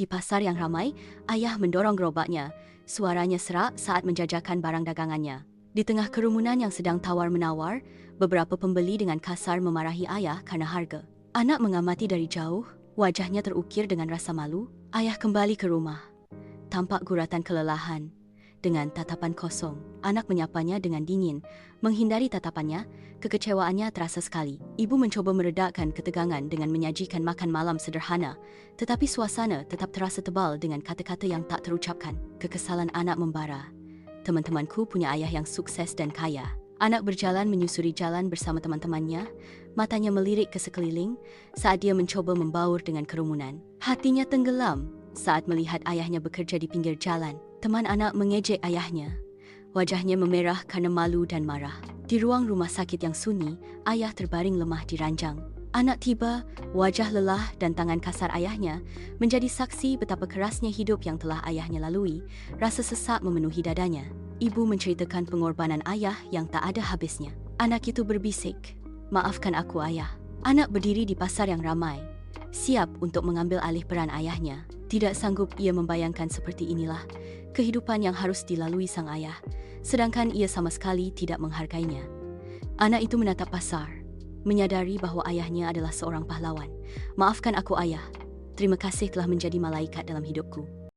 Di pasar yang ramai, ayah mendorong gerobaknya. Suaranya serak saat menjajakan barang dagangannya. Di tengah kerumunan yang sedang tawar-menawar, beberapa pembeli dengan kasar memarahi ayah karena harga. Anak mengamati dari jauh, wajahnya terukir dengan rasa malu. Ayah kembali ke rumah. Tampak guratan kelelahan. Dengan tatapan kosong, anak menyapanya dengan dingin. Menghindari tatapannya, kekecewaannya terasa sekali. Ibu mencoba meredakan ketegangan dengan menyajikan makan malam sederhana, tetapi suasana tetap terasa tebal dengan kata-kata yang tak terucapkan. Kekesalan anak membara. Teman-temanku punya ayah yang sukses dan kaya. Anak berjalan menyusuri jalan bersama teman-temannya, matanya melirik ke sekeliling saat dia mencoba membaur dengan kerumunan. Hatinya tenggelam saat melihat ayahnya bekerja di pinggir jalan. Teman anak mengejek ayahnya. Wajahnya memerah karena malu dan marah. Di ruang rumah sakit yang sunyi, ayah terbaring lemah di ranjang. Anak tiba, wajah lelah dan tangan kasar ayahnya menjadi saksi betapa kerasnya hidup yang telah ayahnya lalui. Rasa sesak memenuhi dadanya. Ibu menceritakan pengorbanan ayah yang tak ada habisnya. Anak itu berbisik, "Maafkan aku, ayah." Anak berdiri di pasar yang ramai, siap untuk mengambil alih peran ayahnya. Tidak sanggup ia membayangkan seperti inilah kehidupan yang harus dilalui sang ayah, sedangkan ia sama sekali tidak menghargainya. Anak itu menatap pasar, menyadari bahwa ayahnya adalah seorang pahlawan. Maafkan aku ayah, terima kasih telah menjadi malaikat dalam hidupku.